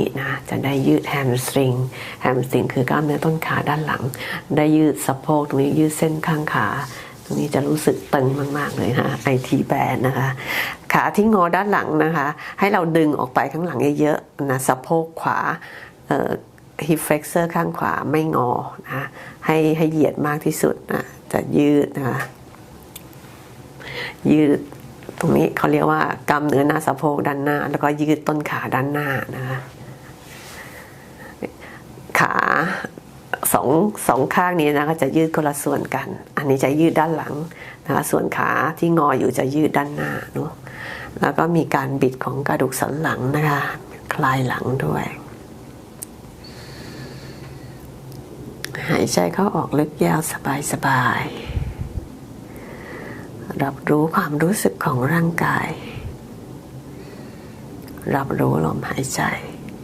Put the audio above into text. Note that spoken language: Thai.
นี้นะจะได้ยืดแฮมสตริงแฮมสตริงคือกล้ามเนื้อต้นขาด้านหลัง ได้ยืดสะโพกตรงนี้ยืดเส้นข้างขาตรงนี้จะรู้สึกตึงมากๆเลยนะไอทีแบนนะคะ ขาที่งอด้านหลังนะคะ ให้เราดึงออกไปข้างหลังเยอะๆนะสะโพกขวาเอ่อ hip flexor ข้างขวาไม่งอนะให้ให้เหยียดมากที่สุดนะจะยืดนะคะยืดตรงนี้เขาเรียกว่ากล้ามเนื้อหน้าสะโพกด้านหน้า แล้วก็ยืดต้นขาด้านหน้านะคะ สองสองข้างนี้นะคะจะยืดคนละส่วนกัน อันนี้จะยืดด้านหลังนะคะส่วนขาที่งออยู่จะยืดด้านหน้าเนาะแล้วก็มีการบิดของกระดูกสันหลังนะคะ คลายหลังด้วย หายใจเข้าออกลึกยาวสบายสบายๆรับรู้ความรู้สึกของร่างกาย รับรู้ลมหายใจ